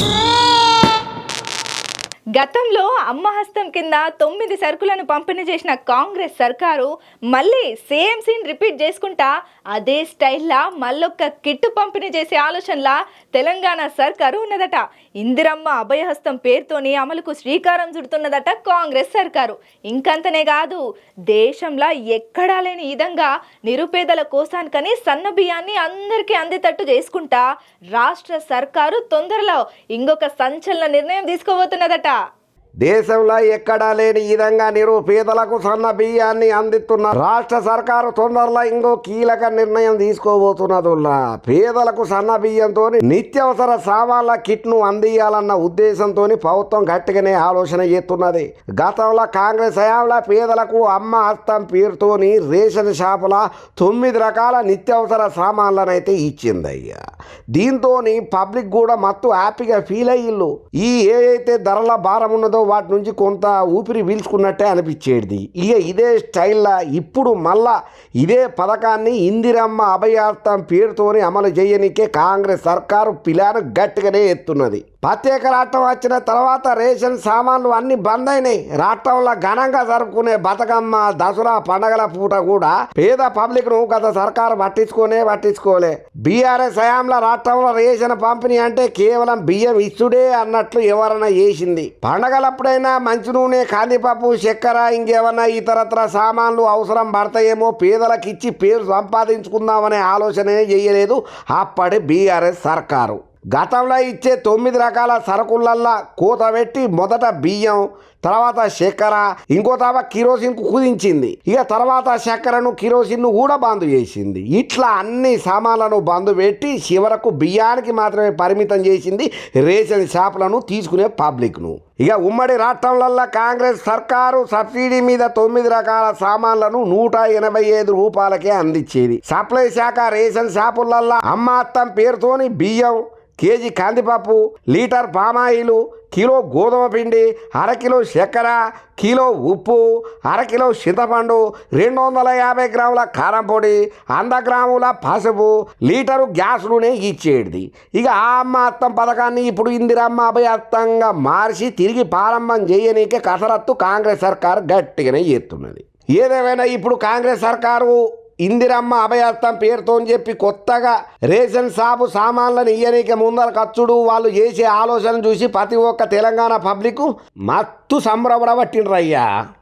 Yeah. గతంలో అమ్మ హస్తం కింద తొమ్మిది సరుకులను పంపిణీ చేసిన కాంగ్రెస్ సర్కారు మళ్ళీ సేమ్ సీన్ రిపీట్ చేసుకుంటా అదే స్టైల్లా మళ్ళొక్క కిట్టు పంపిణీ చేసే ఆలోచనలా తెలంగాణ సర్కారు ఉన్నదట. ఇందిరమ్మ అభయహస్తం పేరుతోని అమలుకు శ్రీకారం చుడుతున్నదట కాంగ్రెస్ సర్కారు. ఇంకంతనే కాదు దేశంలో ఎక్కడా లేని విధంగా నిరుపేదల కోసానికని సన్న బియ్యాన్ని అందరికీ అందేటట్టు చేసుకుంటా రాష్ట్ర సర్కారు తొందరలో ఇంకొక సంచలన నిర్ణయం తీసుకోబోతున్నదట. దేశంలో ఎక్కడా లేని విధంగా నిరుపేదలకు సన్న బియ్యాన్ని అందిస్తున్న రాష్ట్ర సర్కారు తొందరలో ఇంకో కీలక నిర్ణయం తీసుకోబోతున్నదుల్లా పేదలకు సన్న బియ్యంతో నిత్యావసర సామాన్ల కిట్ను అందియాలన్న ఉద్దేశంతో ప్రభుత్వం గట్టిగానే ఆలోచన చేస్తున్నది. గతంలో కాంగ్రెస్ హయాంలో పేదలకు అమ్మ హస్తం పేరుతోని రేషన్ షాపుల తొమ్మిది రకాల నిత్యావసర సామాన్లనైతే ఇచ్చిందయ్యా. దీంతో పబ్లిక్ కూడా మత్తు హ్యాపీగా ఫీల్ అయ్యిల్లు. ఈ ఏ అయితే ధరల భారం ఉన్నదో వాటి నుంచి కొంత ఊపిరి పీల్చుకున్నట్టే అనిపించేది. ఇక ఇదే స్టైల్లో ఇప్పుడు మళ్ళా ఇదే పథకాన్ని ఇందిరమ్మ అభయార్థం పేరుతోని అమలు చేయనికే కాంగ్రెస్ సర్కారు పిలాను గట్టిగానే ఎత్తున్నది. ప్రత్యేక రాష్ట్రం వచ్చిన తర్వాత రేషన్ సామాన్లు అన్ని బంద్ అయినాయి. రాష్ట్రంలో ఘనంగా జరుపుకునే బతుకమ్మ దసరా పండగల పూట కూడా పేద పబ్లిక్ను గత సర్కారు పట్టించుకోనే పట్టించుకోలే. బీఆర్ఎస్ హయాంలో రాష్ట్రంలో రేషన్ పంపిణీ అంటే కేవలం బియ్యం ఇచ్చుడే అన్నట్లు ఎవరైనా చేసింది. పండగలప్పుడైనా మంచి నూనె కందిపప్పు చక్కెర ఇంకేమన్నా ఇతరత్ర సామాన్లు అవసరం పడతాయేమో పేదలకు ఇచ్చి పేరు సంపాదించుకుందామనే ఆలోచనే చేయలేదు అప్పటి బీఆర్ఎస్ సర్కారు. గతంలో ఇచ్చే తొమ్మిది రకాల సరుకులల్లా కూత పెట్టి మొదట బియ్యం తర్వాత చక్కెర ఇంకో తావ కిరోసిన్కు కుదించింది. ఇక తర్వాత చక్కెరను కిరోసిన్ను కూడా బంద్ చేసింది. ఇట్లా అన్ని సామాన్లను బంద్ పెట్టి చివరకు బియ్యానికి మాత్రమే పరిమితం చేసింది రేషన్ షాపులను తీసుకునే పబ్లిక్ను. ఇక ఉమ్మడి రాష్ట్రంలల్లో కాంగ్రెస్ సర్కారు సబ్సిడీ మీద తొమ్మిది రకాల సామాన్లను నూట ఎనభై ఐదు రూపాయలకే అందించేది. సప్లై శాఖ రేషన్ షాపులల్లో అమ్మాత్తం పేరుతోని బియ్యం కేజీ కందిపప్పు లీటర్ పామాయిలు కిలో గోధుమ పిండి అరకిలో చక్కెర కిలో ఉప్పు అరకిలో చింతపండు రెండు వందల యాభై గ్రాముల కారం పొడి వంద గ్రాముల పసుపు లీటరు గ్యాస్ నూనె ఇచ్చేది ఇక ఆ అమ్మ అత్తం పథకాన్ని ఇప్పుడు ఇందిరమ్మ అభయత్తంగా మార్చి తిరిగి ప్రారంభం చేయనీకే కసరత్తు కాంగ్రెస్ సర్కారు గట్టిగానే చేస్తున్నది. ఏదేమైనా ఇప్పుడు కాంగ్రెస్ సర్కారు ఇందిరమ్మ అభయార్థం పేరుతో చెప్పి కొత్తగా రేషన్ షాపు సామాన్లను ఇయ్యనీకి ముందర ఖర్చుడు వాళ్ళు చేసే ఆలోచన చూసి ప్రతి ఒక్క తెలంగాణ పబ్లిక్ మత్తు సంబరపడబట్టిండ్రయ్యా